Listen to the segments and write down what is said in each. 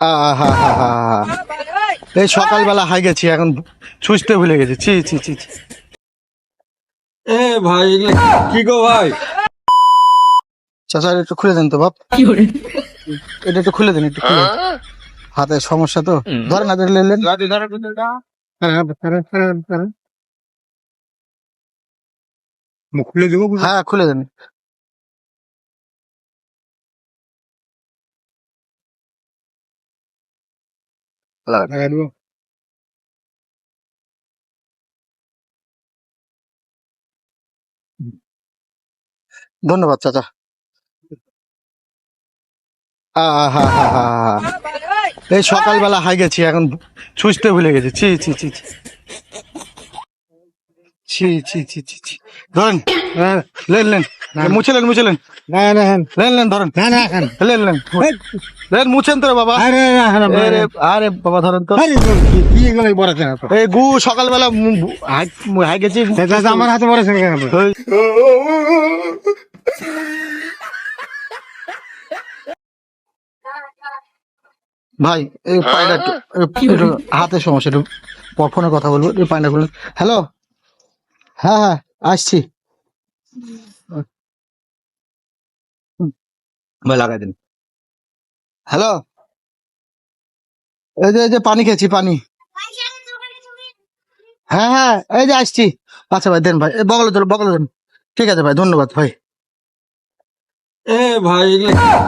আহা এই সকালবেলা হাই গেছি এখন ছুঁচতে ভুলে গেছি। ছি ছি ছি ছি। এ ভাই কি গো ভাই? চাচা একটু খুলে দেন তো বাপ। এটা একটু খুলে দেন একটু খুলে। হাতে সমস্যা তো। ধরেন না ধরে লেন মুখ খুলে দেবো হ্যাঁ খুলে দেন। লাগাই দেবো ধন্যবাদ চাচা আহা এই সকালবেলা হাই গেছি এখন ছুঁচতে ভুলে গেছি ছি ছি ছি ছি ছি ছি ছি ছি ধরেন লেন লেন মুছে লেন মুছে লেন। না না লেন লেন ধরেন। না না লেন লেন। লেন মুছেন তো বাবা। আরে না আরে আরে বাবা ধরেন তো। আরে কি এগুলো পড়াছে এই গু সকালবেলা হাই গেছি। আমার হাতে ভাই এই পায়রা হাতে সমস্যা একটু ফোনে কথা বলব। এই পায়রা হ্যালো? হ্যাঁ হ্যাঁ আসছি। ভাই লাগাই দিন। হ্যালো এই যে এই যে পানি খেয়েছি পানি। হ্যাঁ হ্যাঁ এই যে আসছি। আচ্ছা ভাই দেন ভাই বগলে দেন বগলে দেন ঠিক আছে ভাই ধন্যবাদ ভাই। এ ভাই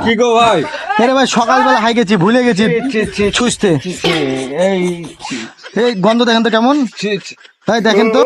কি গো ভাই? আরে ভাই সকালবেলা হাই গেছি ভুলে গেছি। ছুঁচতে। এই এই গন্ধ দেখেন তো কেমন? ভাই দেখেন তো।